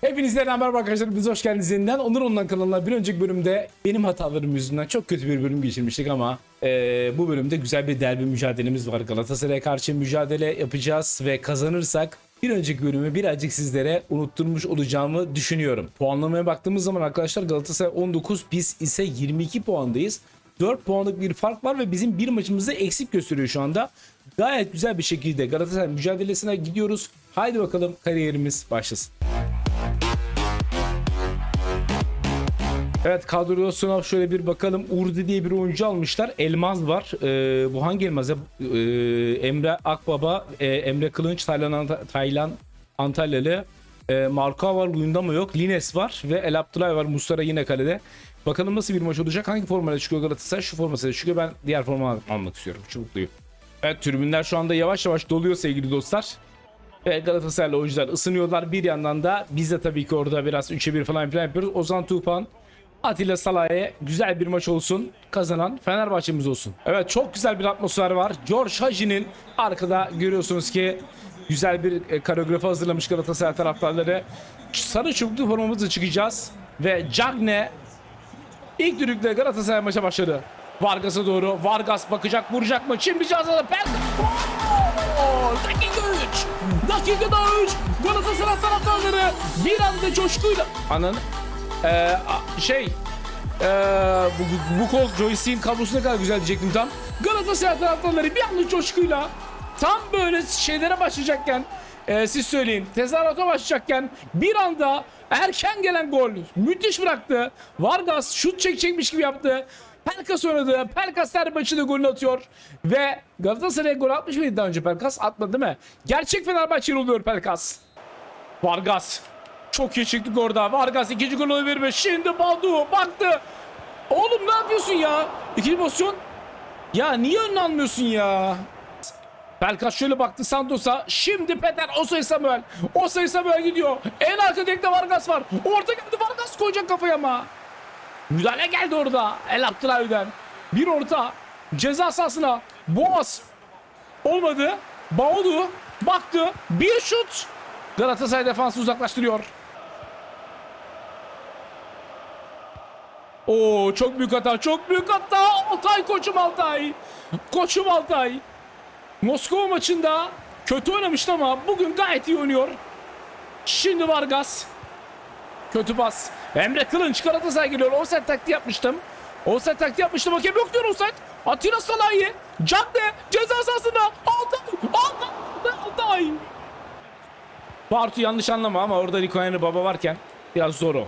Hepinize merhaba arkadaşlar. Biz hoş geldiniz yeniden. Onur Ondan kanalına bir önceki bölümde benim hatalarım yüzünden çok kötü bir bölüm geçirmiştik ama eee, bu bölümde güzel bir derbi mücadelemiz var. Galatasaray'a karşı mücadele yapacağız ve kazanırsak bir önceki bölümü birazcık sizlere unutturmuş olacağımı düşünüyorum. Puanlamaya baktığımız zaman arkadaşlar Galatasaray 19 biz ise 22 puandayız. 4 puanlık bir fark var ve bizim bir maçımızda eksik gösteriyor şu anda. Gayet güzel bir şekilde Galatasaray mücadelesine gidiyoruz. Haydi bakalım kariyerimiz başlasın. Evet kadrosuna şöyle bir bakalım. Urdi diye bir oyuncu almışlar. Elmaz var. Ee, bu hangi Elmaz? ya? Ee, Emre Akbaba, e, Emre Kılınç, Taylan, Taylan Antalyalı. E, Marka var, Luyendama yok. Lines var ve El Abdullah var. Mustara yine kalede. Bakalım nasıl bir maç olacak? Hangi formayla çıkıyor Galatasaray? Şu formasıyla çıkıyor. Ben diğer forma almak istiyorum. Çubukluyum. Evet tribünler şu anda yavaş yavaş doluyor sevgili dostlar. Ve Galatasaraylı oyuncular ısınıyorlar. Bir yandan da biz de tabii ki orada biraz 3'e 1 falan filan yapıyoruz. Ozan Tufan, Atilla Salah'ya güzel bir maç olsun. Kazanan Fenerbahçe'miz olsun. Evet çok güzel bir atmosfer var. George Haji'nin arkada görüyorsunuz ki güzel bir e, koreografi hazırlamış Galatasaray taraftarları. Sarı çubuklu formamızla çıkacağız. Ve Cagne ilk düdükle Galatasaray maça başladı. Vargas'a doğru. Vargas bakacak vuracak mı? Şimdi cihazda Pel... Oo, Dakika 3. Dakikada 3. Galatasaray taraftarları bir anda coşkuyla... Ananı... Ee, şey... Ee, bu, bu, kol joystick'in kablosu ne kadar güzel diyecektim tam. Galatasaray taraftarları bir anda coşkuyla tam böyle şeylere başlayacakken ee, siz söyleyin tezahürata başlayacakken bir anda erken gelen gol müthiş bıraktı. Vargas şut çekecekmiş gibi yaptı. Pelkas oynadı. Pelkas her maçında golünü atıyor. Ve Galatasaray'a gol atmış mıydı daha önce Pelkas? Atmadı değil mi? Gerçek Fenerbahçeli oluyor Pelkas. Vargas. Çok iyi çıktık orada. Vargas ikinci golü mi? Şimdi Badu baktı. Oğlum ne yapıyorsun ya? İkinci pozisyon. Ya niye önüne almıyorsun ya? Pelkas şöyle baktı Santos'a. Şimdi Peter Osay Samuel. Osay Samuel gidiyor. En arka direkte Vargas var. Orta geldi Vargas koyacak kafaya ama. Müdahale geldi orada. El Abdülhavi'den. Bir orta. Ceza sahasına. Boğaz. Olmadı. Baudu. Baktı. Bir şut. Galatasaray defansı uzaklaştırıyor. Oo çok büyük hata. Çok büyük hata. Altay koçum Altay. Koçum Altay. Moskova maçında kötü oynamıştı ama bugün gayet iyi oynuyor. Şimdi Vargas. Kötü pas. Emre Kılınç Galatasaray geliyor. Offside taktiği yapmıştım. Offside taktiği yapmıştım. Hakem yok diyor offside. Atilla Salahi. Cadde. Ceza sahasında. Altay. Altay. Altay. Bartu yanlış anlama ama orada Rico Henry baba varken biraz zor o.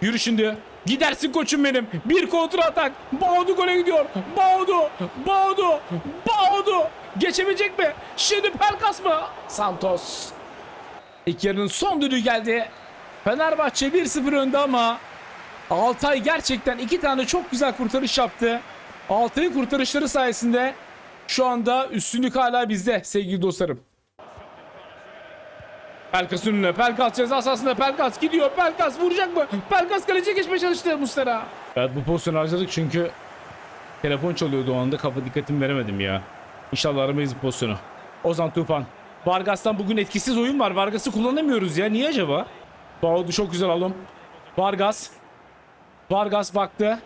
Yürü şimdi. Gidersin koçum benim. Bir kontra atak. Baudu gole gidiyor. Baudu. Baudu. Baudu. Geçebilecek mi? Şimdi Pelkas mı? Santos. İlk yarının son düdüğü geldi. Fenerbahçe 1-0 önde ama Altay gerçekten iki tane çok güzel kurtarış yaptı. Altay'ın kurtarışları sayesinde şu anda üstünlük hala bizde sevgili dostlarım. Pelkas önüne. Pelkas ceza sahasında. Pelkas gidiyor. Pelkas vuracak mı? Pelkas kaleciye geçmeye çalıştı Mustera. Evet bu pozisyonu harcadık çünkü telefon çalıyordu o anda. Kafa dikkatimi veremedim ya. İnşallah aramayız bu pozisyonu. Ozan Tufan. Vargas'tan bugün etkisiz oyun var. Vargas'ı kullanamıyoruz ya. Niye acaba? Baudu çok güzel alım. Vargas. Vargas baktı.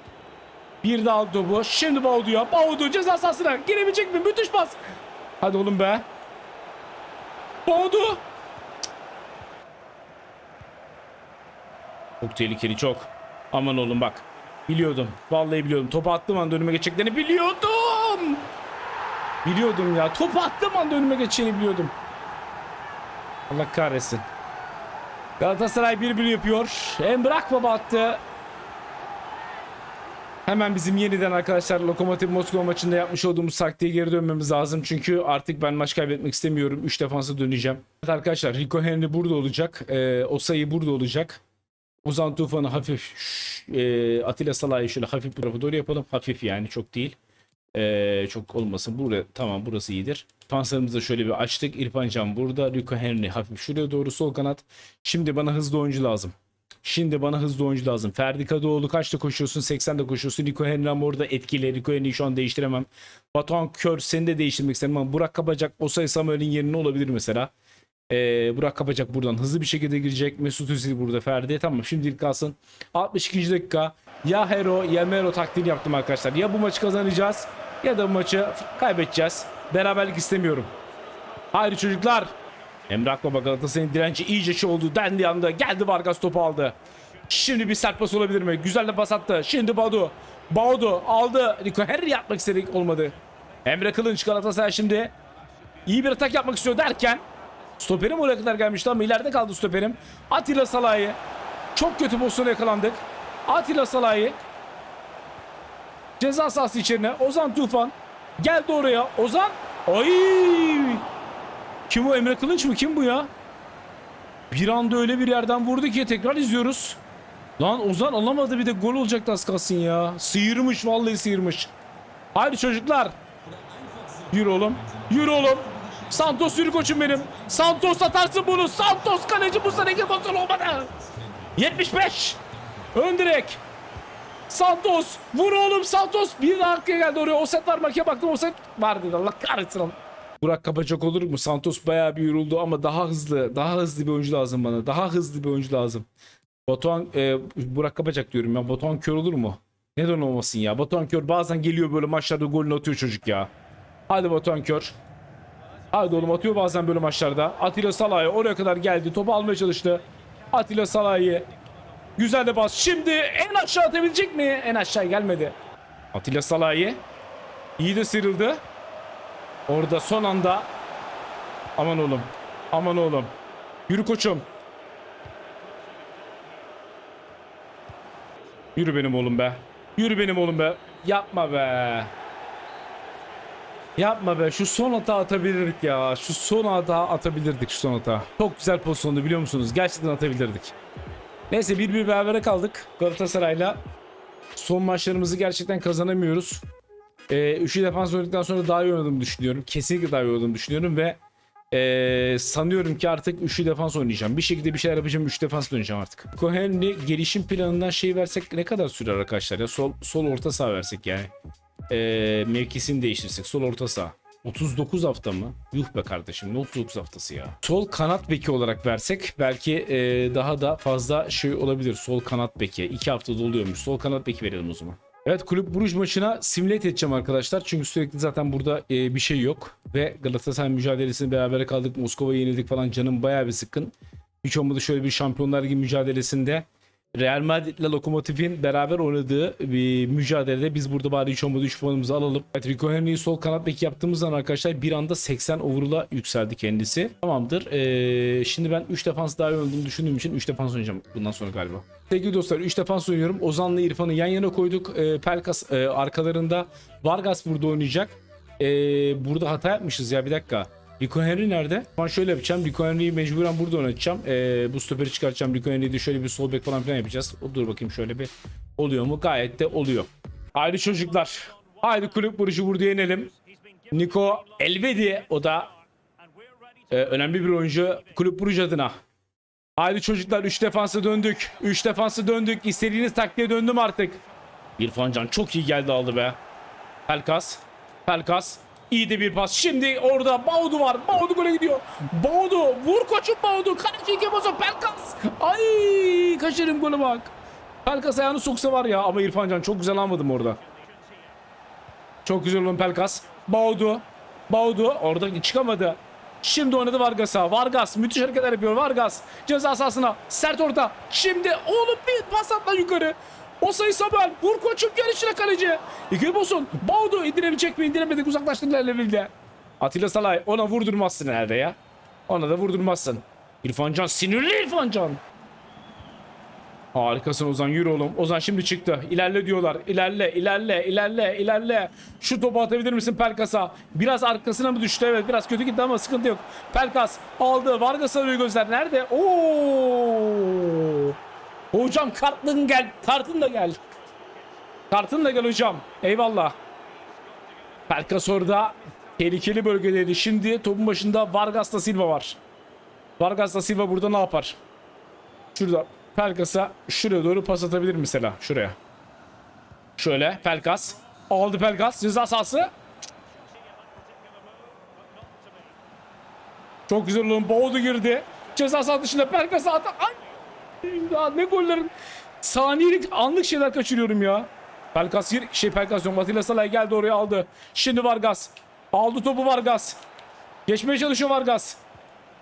Bir daha aldı topu. Şimdi Baudu'ya. Baudu ceza sahasına. Girebilecek mi? Müthiş pas. Hadi oğlum be. Baudu. Çok tehlikeli çok. Aman oğlum bak. Biliyordum. Vallahi biliyordum. Topu attığım anda önüme geçeceklerini biliyordum. Biliyordum ya. Topu attığım anda önüme geçeceğini biliyordum. Allah kahretsin. Galatasaray 1-1 yapıyor. Emrak Baba attı. Hemen bizim yeniden arkadaşlar Lokomotiv Moskova maçında yapmış olduğumuz taktiğe geri dönmemiz lazım. Çünkü artık ben maç kaybetmek istemiyorum. 3 defansa döneceğim. Evet arkadaşlar Rico Henry burada olacak. Ee, Osayi burada olacak. Ozan Tufan'ı hafif şş, e, Atilla Salah'ı şöyle hafif bu tarafa doğru yapalım. Hafif yani çok değil. Ee, çok olmasın. Buraya, tamam burası iyidir. Pansarımızı şöyle bir açtık. İrfan Can burada. Rico Henry hafif şuraya doğru sol kanat. Şimdi bana hızlı oyuncu lazım. Şimdi bana hızlı oyuncu lazım. Ferdi Kadıoğlu kaçta koşuyorsun? 80'de koşuyorsun. Rico Henry ama orada etkili. Rico Henry'i şu an değiştiremem. Batuhan Kör seni de değiştirmek istemem Burak Kabacak Osay Samuel'in yerine olabilir mesela. Ee, Burak kapacak buradan. Hızlı bir şekilde girecek. Mesut Özil burada Ferdi. Tamam şimdilik kalsın. 62. dakika. Ya Hero ya Mero taktiğini yaptım arkadaşlar. Ya bu maçı kazanacağız ya da bu maçı kaybedeceğiz. Beraberlik istemiyorum. Haydi çocuklar. Emre Akbaba Galatasaray'ın direnci iyice şey oldu. Dendi anda geldi Vargas topu aldı. Şimdi bir sert pas olabilir mi? Güzel de pas attı. Şimdi Badu. Badu aldı. Rico Henry yapmak istedik olmadı. Emre Kılınç Galatasaray şimdi iyi bir atak yapmak istiyor derken stoperim oraya kadar gelmişti ama ileride kaldı stoperim. Atilla Salah'ı çok kötü pozisyona yakalandık. Atilla Salah'ı ceza sahası içerine Ozan Tufan geldi oraya. Ozan ay kim o Emre Kılınç mı kim bu ya? Bir anda öyle bir yerden vurdu ki tekrar izliyoruz. Lan Ozan alamadı bir de gol olacaktı az kalsın ya. Sıyırmış vallahi sıyırmış. Haydi çocuklar. Yürü oğlum. Yürü oğlum. Santos yürü koçum benim. Santos atarsın bunu. Santos kaleci bu sene iki pozisyon olmadı. 75. Ön direk. Santos. Vur oğlum Santos. Bir daha arkaya geldi oraya. O set var makiye baktım o set var dedi. Allah kahretsin. Burak kapacak olur mu? Santos bayağı bir yoruldu ama daha hızlı, daha hızlı bir oyuncu lazım bana. Daha hızlı bir oyuncu lazım. Batuhan, e, Burak kapacak diyorum ya. Batuhan kör olur mu? Neden olmasın ya? Batuhan kör bazen geliyor böyle maçlarda golünü atıyor çocuk ya. Hadi Batuhan kör. Hadi oğlum atıyor bazen böyle maçlarda. Atilla Salah'ı oraya kadar geldi. Topu almaya çalıştı. Atilla Salah'ı. Güzel de bas. Şimdi en aşağı atabilecek mi? En aşağı gelmedi. Atilla Salah'ı. İyi de sıyrıldı. Orada son anda. Aman oğlum. Aman oğlum. Yürü koçum. Yürü benim oğlum be. Yürü benim oğlum be. Yapma be. Yapma be. Şu son hata atabilirdik ya. Şu son hata atabilirdik şu son hata. Çok güzel pozisyondu biliyor musunuz? Gerçekten atabilirdik. Neyse bir bir berabere kaldık Galatasaray'la. Son maçlarımızı gerçekten kazanamıyoruz. Ee, üçlü defans oynadıktan sonra daha iyi oynadığımı düşünüyorum. Kesinlikle daha iyi oynadığımı düşünüyorum ve ee, sanıyorum ki artık üçlü defans oynayacağım. Bir şekilde bir şeyler yapacağım. Üç defans oynayacağım artık. Cohen'li gelişim planından şey versek ne kadar sürer arkadaşlar ya? Sol, sol orta saha versek yani. Ee, mevkisini değiştirsek. Sol orta saha. 39 hafta mı? Yuh be kardeşim ne 39 haftası ya. Sol kanat beki olarak versek belki ee, daha da fazla şey olabilir. Sol kanat beki. 2 hafta doluyormuş. Sol kanat beki verelim o zaman. Evet kulüp Bruges maçına simüle edeceğim arkadaşlar. Çünkü sürekli zaten burada e, bir şey yok. Ve Galatasaray mücadelesini beraber kaldık. Moskova'ya yenildik falan canım bayağı bir sıkkın. Hiç olmadı şöyle bir Şampiyonlar Ligi mücadelesinde Real Madrid ile Lokomotiv'in beraber oynadığı bir mücadelede biz burada bari hiç olmadı 3 puanımızı alalım. Evet, Rico sol kanat beki yaptığımız zaman arkadaşlar bir anda 80 overall'a yükseldi kendisi. Tamamdır. Ee, şimdi ben 3 defans daha oynadığımı düşündüğüm için 3 defans oynayacağım bundan sonra galiba. Sevgili dostlar 3 defans oynuyorum. Ozan'la İrfan'ı yan yana koyduk. Ee, Pelkas e, arkalarında. Vargas burada oynayacak. Ee, burada hata yapmışız ya bir dakika. Rico Henry nerede? Ben şöyle yapacağım. Rico Henry'yi mecburen burada oynatacağım. Ee, bu stoperi çıkartacağım. Rico Henry'yi de şöyle bir sol bek falan filan yapacağız. O dur bakayım şöyle bir. Oluyor mu? Gayet de oluyor. Haydi çocuklar. Haydi kulüp vuruşu burada yenelim. Nico Elvedi o da e, önemli bir oyuncu kulüp vuruş adına. Haydi çocuklar 3 defansa döndük. 3 defansa döndük. İstediğiniz taktiğe döndüm artık. İrfan Can çok iyi geldi aldı be. Pelkas. Pelkas. İyi de bir pas. Şimdi orada Baudu var. Baudu gole gidiyor. Baudu. Vur koçum Baudu. Kaleci iki bozu. Pelkas. Ay kaçırım golü bak. Pelkas ayağını soksa var ya. Ama İrfan Can çok güzel almadım orada. Çok güzel olan Pelkas. Baudu. Baudu. Orada çıkamadı. Şimdi oynadı Vargas'a. Vargas müthiş hareketler yapıyor. Vargas ceza sahasına. Sert orta. Şimdi oğlum bir pas atla yukarı. O sayı Samuel. Vur koçum gel içine kaleci. İki bosun. Baudu indirebilecek mi? İndiremedik. Uzaklaştırdılar Leville. Atilla Salay ona vurdurmazsın herhalde ya. Ona da vurdurmazsın. İrfan Can sinirli İrfan Can. Harikasın Ozan yürü oğlum. Ozan şimdi çıktı. İlerle diyorlar. İlerle, ilerle, ilerle, ilerle. Şu topu atabilir misin Pelkas'a? Biraz arkasına mı düştü? Evet biraz kötü gitti ama sıkıntı yok. Pelkas aldı. Vargas arıyor gözler. Nerede? Oo! Hocam kartın gel. Kartın da gel. Kartın da gel hocam. Eyvallah. Pelkas orada. Tehlikeli bölgedeydi. Şimdi topun başında Vargas da Silva var. Vargas da Silva burada ne yapar? Şurada Pelkas'a şuraya doğru pas atabilir mesela. Şuraya. Şöyle Pelkas. Aldı Pelkas. Ceza sahası. Çok güzel oğlum. Boğdu girdi. Ceza sahası dışında Pelkas attı. Ne gollerin. Saniyelik anlık şeyler kaçırıyorum ya. Pelkas. Şey Pelkas yok. Atilla Salay geldi oraya aldı. Şimdi Vargas. Aldı topu Vargas. Geçmeye çalışıyor Vargas.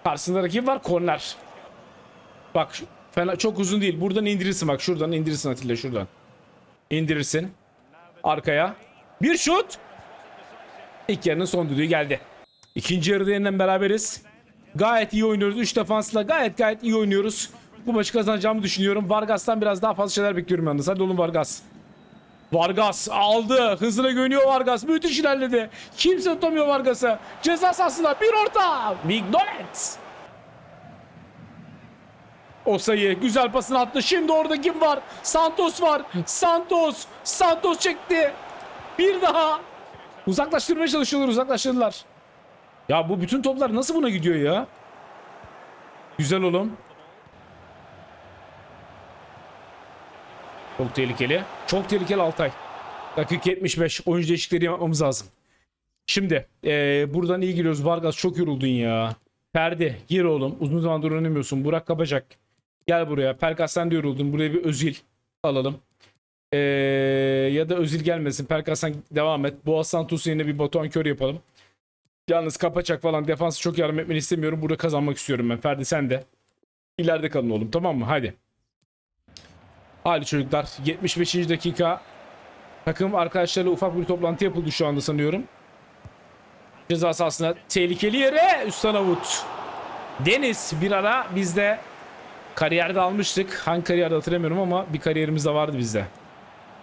Karşısında rakip var. Korner. Bak fena çok uzun değil. Buradan indirirsin bak. Şuradan indirirsin Atilla şuradan. İndirirsin. Arkaya. Bir şut. İlk yarının son düdüğü geldi. İkinci yarıda yeniden beraberiz. Gayet iyi oynuyoruz. 3 defansla gayet gayet iyi oynuyoruz. Bu maçı kazanacağımı düşünüyorum. Vargas'tan biraz daha fazla şeyler bekliyorum yalnız. Hadi oğlum Vargas. Vargas aldı. Hızına güveniyor Vargas. Müthiş ilerledi. Kimse tutamıyor Vargas'ı. Ceza sahasında bir orta. Mignolet. O sayı güzel pasını attı. Şimdi orada kim var? Santos var. Santos. Santos çekti. Bir daha. Uzaklaştırmaya çalışıyorlar. Uzaklaştırdılar. Ya bu bütün toplar nasıl buna gidiyor ya? Güzel oğlum. Çok tehlikeli. Çok tehlikeli Altay. Dakika 75. Oyuncu değişiklikleri yapmamız lazım. Şimdi eee, buradan iyi giriyoruz. Vargas çok yoruldun ya. Ferdi gir oğlum. Uzun zamandır oynamıyorsun. Burak Kabacak. Gel buraya. Pelkas sen de yoruldun. Buraya bir Özil alalım. Eee, ya da Özil gelmesin. Pelkas sen devam et. Boğaz Santos'u yerine bir Batuhan Kör yapalım. Yalnız Kapaçak falan defansı çok yardım etmeni istemiyorum. Burada kazanmak istiyorum ben. Ferdi sen de. İleride kalın oğlum tamam mı? Hadi. Hadi çocuklar. 75. dakika. Takım arkadaşlarıyla ufak bir toplantı yapıldı şu anda sanıyorum. Ceza sahasına tehlikeli yere üstten avut. Deniz bir ara bizde kariyerde almıştık. Hangi kariyerde hatırlamıyorum ama bir kariyerimiz de vardı bizde.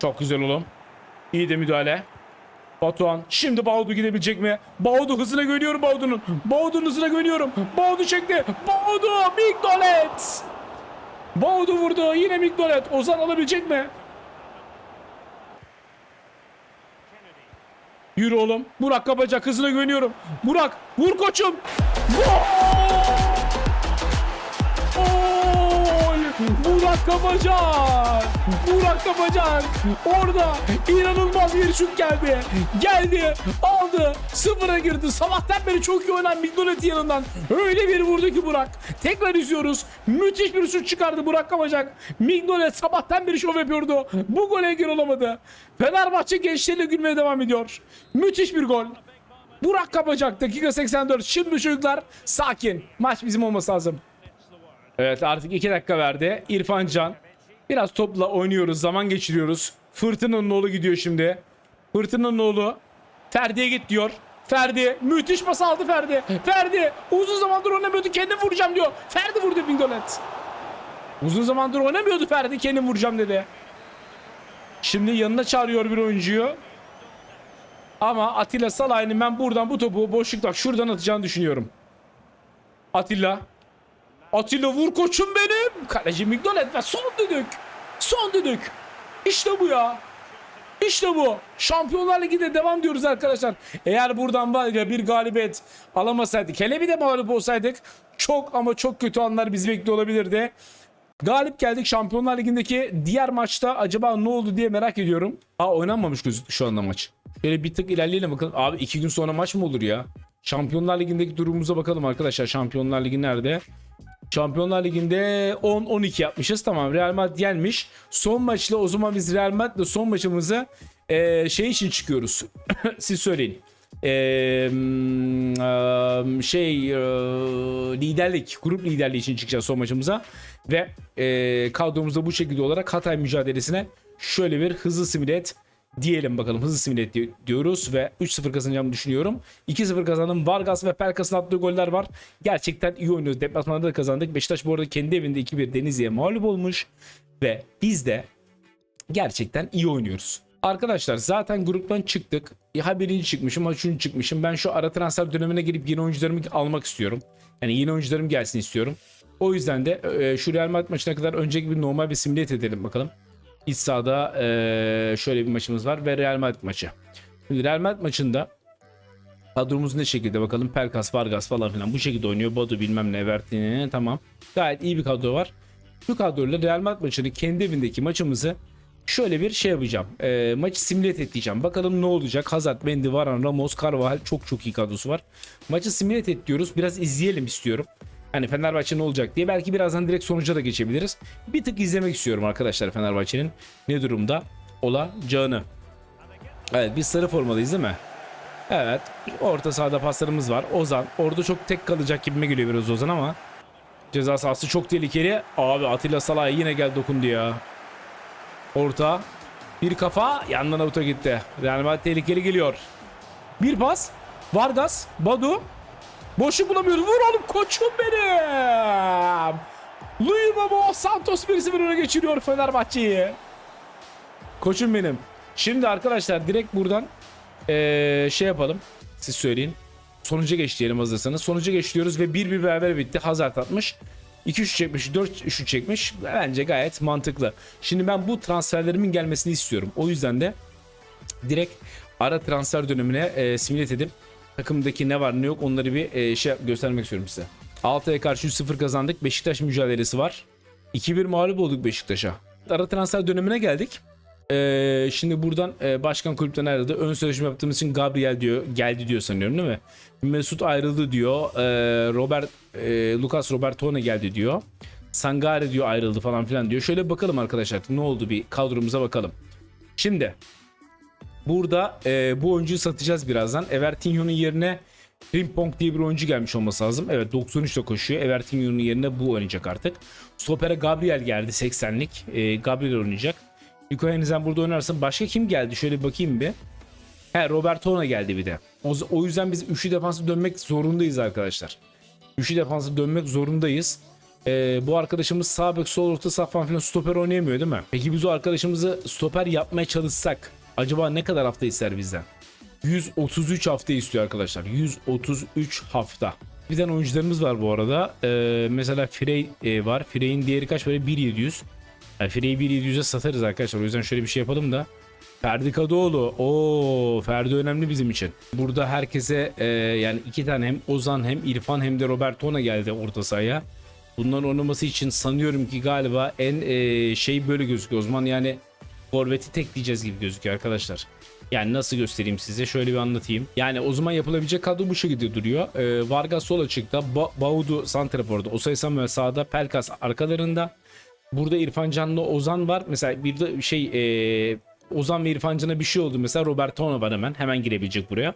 Çok güzel oğlum. İyi de müdahale. Batuhan şimdi Baudu gidebilecek mi? Baudu hızına güveniyorum Baudu'nun. Baudu'nun hızına güveniyorum. Baudu çekti. Baudu Mignolet. Baudu vurdu. Yine Mignolet. Ozan alabilecek mi? Yürü oğlum. Burak kapacak. Hızına güveniyorum. Burak vur koçum. Gol! Burak Kapacak! Burak Kapacak! Orada inanılmaz bir şut geldi. Geldi, aldı, sıfıra girdi. Sabahtan beri çok iyi oynayan Mignolet yanından. Öyle bir vurdu ki Burak. Tekrar izliyoruz. Müthiş bir şut çıkardı Burak Kapacak. Mignolet sabahtan beri şov yapıyordu. Bu gole engel olamadı. Fenerbahçe gençleriyle gülmeye devam ediyor. Müthiş bir gol. Burak Kapacak dakika 84. Şimdi çocuklar sakin. Maç bizim olması lazım. Evet artık 2 dakika verdi. İrfan Can. Biraz topla oynuyoruz. Zaman geçiriyoruz. Fırtına'nın oğlu gidiyor şimdi. Fırtına'nın oğlu. Ferdi'ye git diyor. Ferdi müthiş pas aldı Ferdi. Ferdi uzun zamandır oynamıyordu kendim vuracağım diyor. Ferdi vurdu Bingolet. Uzun zamandır oynamıyordu Ferdi kendim vuracağım dedi. Şimdi yanına çağırıyor bir oyuncuyu. Ama Atilla Salay'ın ben buradan bu topu boşlukta şuradan atacağını düşünüyorum. Atilla. Atilla vur koçum benim. Kaleci Mignolet ve son düdük. Son düdük. İşte bu ya. İşte bu. Şampiyonlar Ligi'nde devam diyoruz arkadaşlar. Eğer buradan var ya bir galibiyet alamasaydık. Hele bir de mağlup olsaydık. Çok ama çok kötü anlar bizi bekliyor olabilirdi. Galip geldik Şampiyonlar Ligi'ndeki diğer maçta acaba ne oldu diye merak ediyorum. Aa oynanmamış gözüktü şu anda maç. Şöyle bir tık ilerleyelim bakalım. Abi iki gün sonra maç mı olur ya? Şampiyonlar Ligi'ndeki durumumuza bakalım arkadaşlar. Şampiyonlar Ligi nerede? Şampiyonlar Ligi'nde 10-12 yapmışız. Tamam Real Madrid gelmiş. Son maçla o zaman biz Real Madrid'le son maçımızı eee, şey için çıkıyoruz. Siz söyleyin. Mm, eee, şey eee, liderlik, grup liderliği için çıkacağız son maçımıza. Ve eee kadromuzda bu şekilde olarak Hatay mücadelesine şöyle bir hızlı simület diyelim bakalım. Hızlı simület di- diyoruz ve 3-0 kazanacağımı düşünüyorum. 2-0 kazandım. Vargas ve Pelkas'ın attığı goller var. Gerçekten iyi oynuyoruz. Deplasmanda da kazandık. Beşiktaş bu arada kendi evinde 2-1 Denizli'ye mağlup olmuş. Ve biz de gerçekten iyi oynuyoruz. Arkadaşlar zaten gruptan çıktık. Ha birinci çıkmışım ha üçüncü çıkmışım. Ben şu ara transfer dönemine girip yeni oyuncularımı almak istiyorum. Yani yeni oyuncularım gelsin istiyorum. O yüzden de e, şu Real Madrid maçına kadar önceki bir normal bir simület edelim bakalım. İç sahada e, şöyle bir maçımız var ve Real Madrid maçı. Şimdi Real Madrid maçında kadromuz ne şekilde bakalım. Pelkas, Vargas falan filan bu şekilde oynuyor. Bodu bilmem ne Vertini tamam. Gayet iyi bir kadro var. Şu kadroyla Real Madrid maçını kendi evindeki maçımızı şöyle bir şey yapacağım. Ee, maçı simület edeceğim. Bakalım ne olacak. Hazard, Mendy, Varane, Ramos, Carvajal çok çok iyi kadrosu var. Maçı simület et. Biraz izleyelim istiyorum. Hani Fenerbahçe ne olacak diye. Belki birazdan direkt sonuca da geçebiliriz. Bir tık izlemek istiyorum arkadaşlar Fenerbahçe'nin ne durumda olacağını. Evet biz sarı formalıyız değil mi? Evet. Orta sahada paslarımız var. Ozan. Orada çok tek kalacak gibime geliyor biraz Ozan ama. Ceza sahası çok tehlikeli. Abi Atilla Salay yine geldi dokundu ya. Orta. Bir kafa yandan avuta gitti. Real Madrid tehlikeli geliyor. Bir pas. Vargas. Badu. Boşluk bulamıyoruz. Vur oğlum koçum benim. Luis Mamo Santos 1-0 öne geçiriyor Fenerbahçe'yi. Koçum benim. Şimdi arkadaşlar direkt buradan eee, şey yapalım. Siz söyleyin. Sonuca geç diyelim hazırsanız. Sonuca geç ve 1-1 beraber bitti. Hazard atmış. 2-3 çekmiş, 4-3 çekmiş. Bence gayet mantıklı. Şimdi ben bu transferlerimin gelmesini istiyorum. O yüzden de direkt ara transfer dönemine e, simület edip takımdaki ne var ne yok onları bir e, şey göstermek istiyorum size. Altay'a karşı 3-0 kazandık. Beşiktaş mücadelesi var. 2-1 mağlup olduk Beşiktaş'a. Ara transfer dönemine geldik. Ee, şimdi buradan e, başkan kulüpten ayrıldı. Ön sözleşme yaptığımız için Gabriel diyor geldi diyor sanıyorum değil mi? Mesut ayrıldı diyor. Ee, Robert e, Lucas Robertone geldi diyor. Sangare diyor ayrıldı falan filan diyor. Şöyle bakalım arkadaşlar ne oldu bir kadromuza bakalım. Şimdi burada e, bu oyuncuyu satacağız birazdan. Evertinho'nun yerine Frimpong diye bir oyuncu gelmiş olması lazım. Evet 93 ile koşuyor. Evertinho'nun yerine bu oynayacak artık. Stoper'e Gabriel geldi 80'lik. E, Gabriel oynayacak. Nico Henrizen burada oynarsın. Başka kim geldi? Şöyle bakayım bir. He Robertone geldi bir de. O, o yüzden biz üçlü defansı dönmek zorundayız arkadaşlar. Üçlü defansı dönmek zorundayız. Ee, bu arkadaşımız sağ bek sol orta saha falan filan stoper oynayamıyor değil mi? Peki biz o arkadaşımızı stoper yapmaya çalışsak acaba ne kadar hafta ister bizden? 133 hafta istiyor arkadaşlar. 133 hafta. Bir tane oyuncularımız var bu arada. Ee, mesela Frey e, var. Frey'in değeri kaç böyle? 1700. Yani Frey'i 1700'e satarız arkadaşlar. O yüzden şöyle bir şey yapalım da. Ferdi Kadıoğlu. Oo, Ferdi önemli bizim için. Burada herkese e, yani iki tane hem Ozan hem İrfan hem de Robertona geldi orta sahaya. Bunların oynaması için sanıyorum ki galiba en e, şey böyle gözüküyor. O zaman yani forveti tekleyeceğiz gibi gözüküyor arkadaşlar. Yani nasıl göstereyim size? Şöyle bir anlatayım. Yani o zaman yapılabilecek kadro bu şekilde duruyor. Ee, Vargas sol açıkta, ba- Baudu santraforda, Osay Samuel sağda, Pelkas arkalarında. Burada İrfan Can'la Ozan var. Mesela bir de şey e, Ozan ve İrfan Can'a bir şey oldu. Mesela Roberto var hemen. Hemen girebilecek buraya.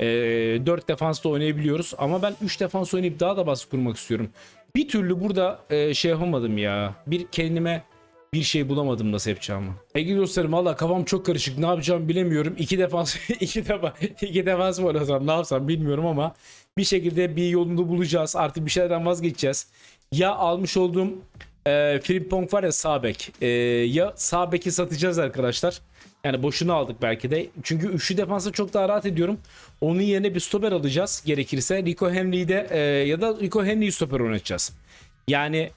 E, 4 defansta oynayabiliyoruz. Ama ben 3 defans oynayıp daha da baskı kurmak istiyorum. Bir türlü burada e, şey yapamadım ya. Bir kendime bir şey bulamadım nasıl yapacağımı. Peki dostlarım valla kafam çok karışık. Ne yapacağımı bilemiyorum. İki defans iki defa iki defans mı oynasam ne yapsam bilmiyorum ama bir şekilde bir yolunu bulacağız. Artık bir şeylerden vazgeçeceğiz. Ya almış olduğum e, Frimpong var ya sağ bek. E, ya sağ beki satacağız arkadaşlar. Yani boşuna aldık belki de. Çünkü üçlü defansa çok daha rahat ediyorum. Onun yerine bir stoper alacağız gerekirse. Rico Henry'yi de e, ya da Rico Henry'yi stoper oynatacağız. Yani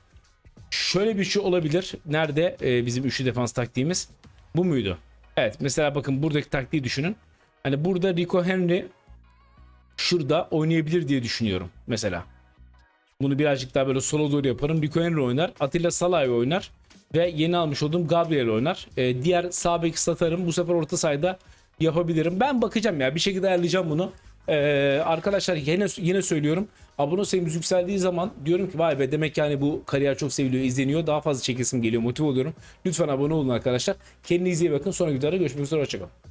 şöyle bir şey olabilir. Nerede e, bizim üçlü defans taktiğimiz? Bu muydu? Evet mesela bakın buradaki taktiği düşünün. Hani burada Rico Henry şurada oynayabilir diye düşünüyorum mesela. Bunu birazcık daha böyle sola doğru yaparım. Rico Henry oynar. Atilla Salay oynar. Ve yeni almış olduğum Gabriel oynar. E, diğer sağ beki satarım. Bu sefer orta sayıda yapabilirim. Ben bakacağım ya. Bir şekilde ayarlayacağım bunu. E, arkadaşlar yine, yine söylüyorum. Abone sayımız yükseldiği zaman diyorum ki vay be demek yani bu kariyer çok seviliyor, izleniyor. Daha fazla çekesim geliyor, motive oluyorum. Lütfen abone olun arkadaşlar. Kendinize iyi bakın. Sonraki videoda görüşmek üzere. Hoşçakalın.